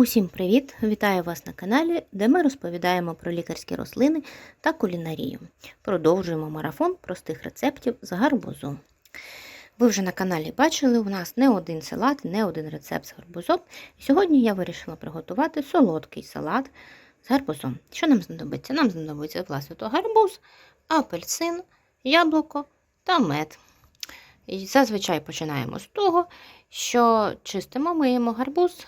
Усім привіт! Вітаю вас на каналі, де ми розповідаємо про лікарські рослини та кулінарію. Продовжуємо марафон простих рецептів з гарбузу. Ви вже на каналі бачили, у нас не один салат, не один рецепт з гарбузом. Сьогодні я вирішила приготувати солодкий салат з гарбузом. Що нам знадобиться? Нам знадобиться власне то гарбуз, апельсин, яблуко та мед. І зазвичай починаємо з того, що чистимо, миємо гарбуз.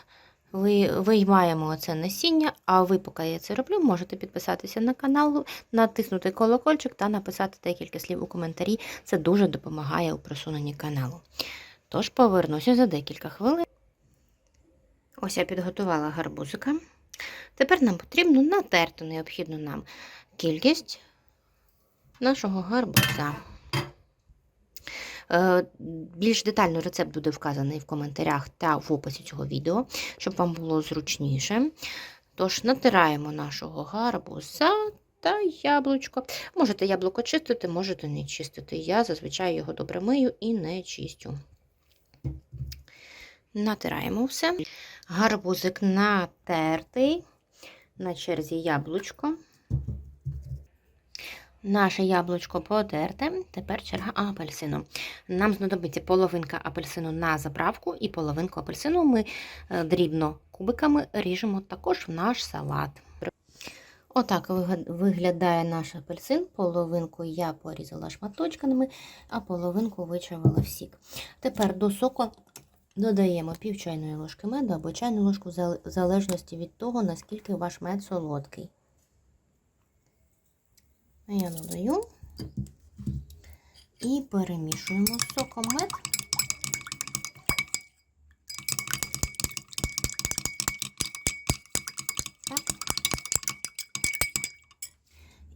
Ви виймаємо оце насіння, а ви, поки я це роблю, можете підписатися на канал, натиснути колокольчик та написати декілька слів у коментарі. Це дуже допомагає у просуненні каналу. Тож повернуся за декілька хвилин. Ось я підготувала гарбузика. Тепер нам потрібно натерти необхідну нам кількість нашого гарбуза. Е, Більш детально рецепт буде вказаний в коментарях та в описі цього відео, щоб вам було зручніше. Тож натираємо нашого гарбуза та яблучко. Можете яблуко чистити, можете не чистити. Я зазвичай його добре мию і не чистю. Натираємо все. Гарбузик натертий, на черзі яблучко. Наше яблучко потерте, тепер черга апельсину. Нам знадобиться половинка апельсину на заправку, і половинку апельсину ми е, дрібно кубиками ріжемо також в наш салат. Отак виглядає наш апельсин. Половинку я порізала шматочками, а половинку вичавила в сік. Тепер до соку додаємо пів чайної ложки меду або чайну ложку в залежності від того, наскільки ваш мед солодкий. Я додаю і перемішуємо з соком мед. Так.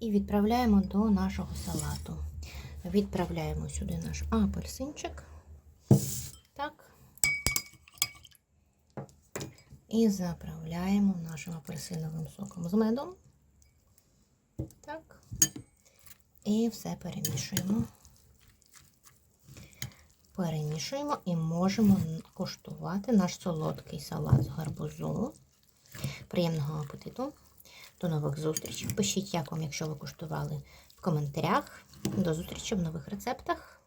І відправляємо до нашого салату. Відправляємо сюди наш апельсинчик. Так. І заправляємо нашим апельсиновим соком з медом. Так. І все перемішуємо. Перемішуємо і можемо куштувати наш солодкий салат з гарбузу. Приємного апетиту! До нових зустрічей. Пишіть, як вам, якщо ви куштували в коментарях. До зустрічі в нових рецептах.